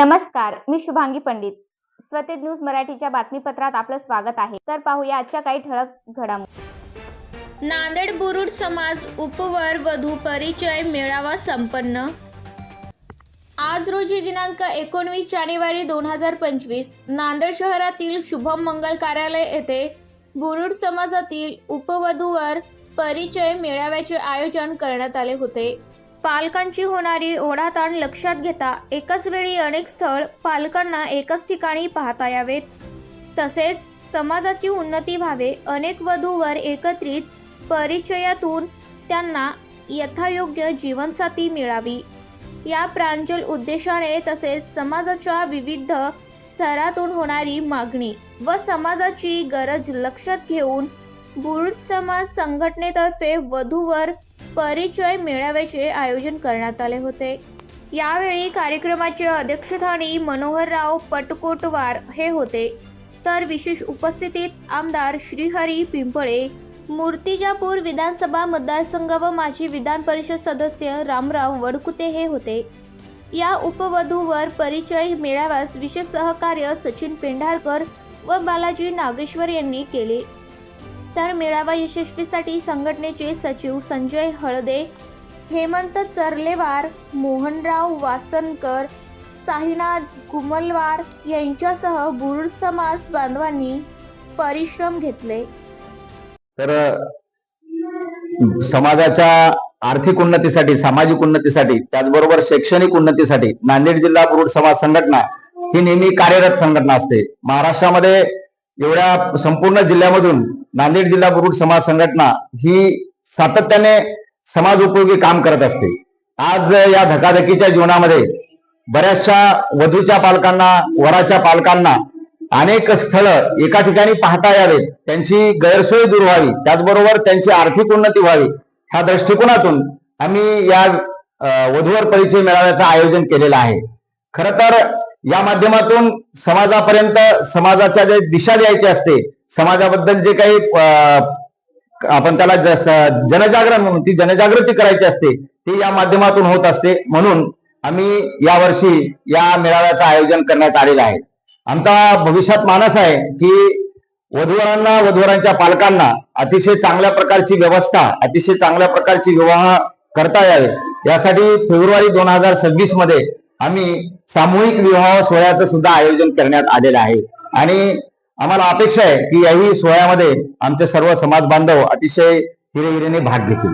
नमस्कार मी शुभांगी पंडित. स्वतेज न्यूज मराठीच्या बातमीपत्रात आपलं स्वागत आहे. तर पाहूया आजच्या काही ठळक घडामोडी नांदेड बुरुड समाज उपवर वधू परिचय मेळावा संपन्न. आज रोजी दिनांक एकोणवीस जानेवारी दोन हजार पंचवीस नांदेड शहरातील शुभम मंगल कार्यालय येथे बुरुड समाजातील उपवधूवर परिचय मेळाव्याचे आयोजन करण्यात आले होते. पालकांची होणारी ओढाताण लक्षात घेता एकाच वेळी अनेक स्थळ पालकांना एकाच ठिकाणी पाहता यावेत. तसेच समाजाची उन्नती व्हावे अनेक वधूवर एकत्रित परिचयातून त्यांना यथायोग्य जीवनसाथी मिळावी. या प्रांजल उद्देशाने तसेच समाजाच्या विविध स्तरातून होणारी मागणी व समाजाची गरज लक्षात घेऊन बुरुड समाज संघटनेतर्फे वधूवर परिचय मेळाव्याचे आयोजन करण्यात आले होते. यावेळी कार्यक्रमाचे अध्यक्षस्थानी मनोहरराव पटकोटवार हे होते. तर विशेष उपस्थितीत आमदार श्रीहरी पिंपळे मूर्तिजापूर विधानसभा मतदारसंघ व माजी विधान परिषद सदस्य रामराव वडकुते हे होते. या उपवधूवर परिचय मेळाव्यास विशेष सहकार्य सचिन पेंढारकर व बालाजी नागेश्वर यांनी केले. तर मेळावा यशस्वीसाठी संघटनेचे सचिव संजय हळदे हेमंत चरलेवार मोहनराव वासनकर साईनाथ गुमलवार यांच्यासह बुरुड समाज बांधवांनी परिश्रम घेतले. तर समाजाच्या आर्थिक उन्नतीसाठी सामाजिक उन्नतीसाठी त्याचबरोबर शैक्षणिक उन्नतीसाठी नांदेड जिल्हा बुरुड समाज संघटना ही नेहमी कार्यरत संघटना असते. महाराष्ट्रामध्ये एवढ्या संपूर्ण जिल्ह्यामधून नांदेड जिल्हा बुरुड समाज संघटना ही सातत्याने समाज उपयोगी काम करत असते. आज या धकाधकीच्या जीवनामध्ये बऱ्याचशा वधूच्या पालकांना वराच्या पालकांना अनेक स्थळ एका ठिकाणी पाहता यावेत. त्यांची गैरसोय दूर व्हावी. त्याचबरोबर त्यांची आर्थिक उन्नती व्हावी ह्या दृष्टिकोनातून आम्ही या वधूवर परिचय मेळाव्याचं आयोजन केलेलं आहे. खर तर या माध्यमातून समाजापर्यंत समाजाच्या जे दिशा द्यायची असते समाजाबद्दल जे काही अं, आपण त्याला जस- जनजागरण म्हणून ती जनजागृती करायची असते ती या माध्यमातून होत असते. म्हणून आम्ही यावर्षी या मेळाव्याचं आयोजन करण्यात आलेलं आहे. आमचा भविष्यात मानस आहे की वधूवरांना वधूवरांच्या पालकांना अतिशय चांगल्या प्रकारची व्यवस्था अतिशय चांगल्या प्रकारची विवाह करता यावे. यासाठी फेब्रुवारी दोन हजार सव्वीसमध्ये आम्ही सामूहिक विवाह सोहळ्याचं सुद्धा आयोजन करण्यात आलेलं आहे. आणि आम्हाला अपेक्षा आहे की याही सोहळ्यामध्ये आमचे सर्व समाज बांधव अतिशय हिरेहिरेने भाग घेतील.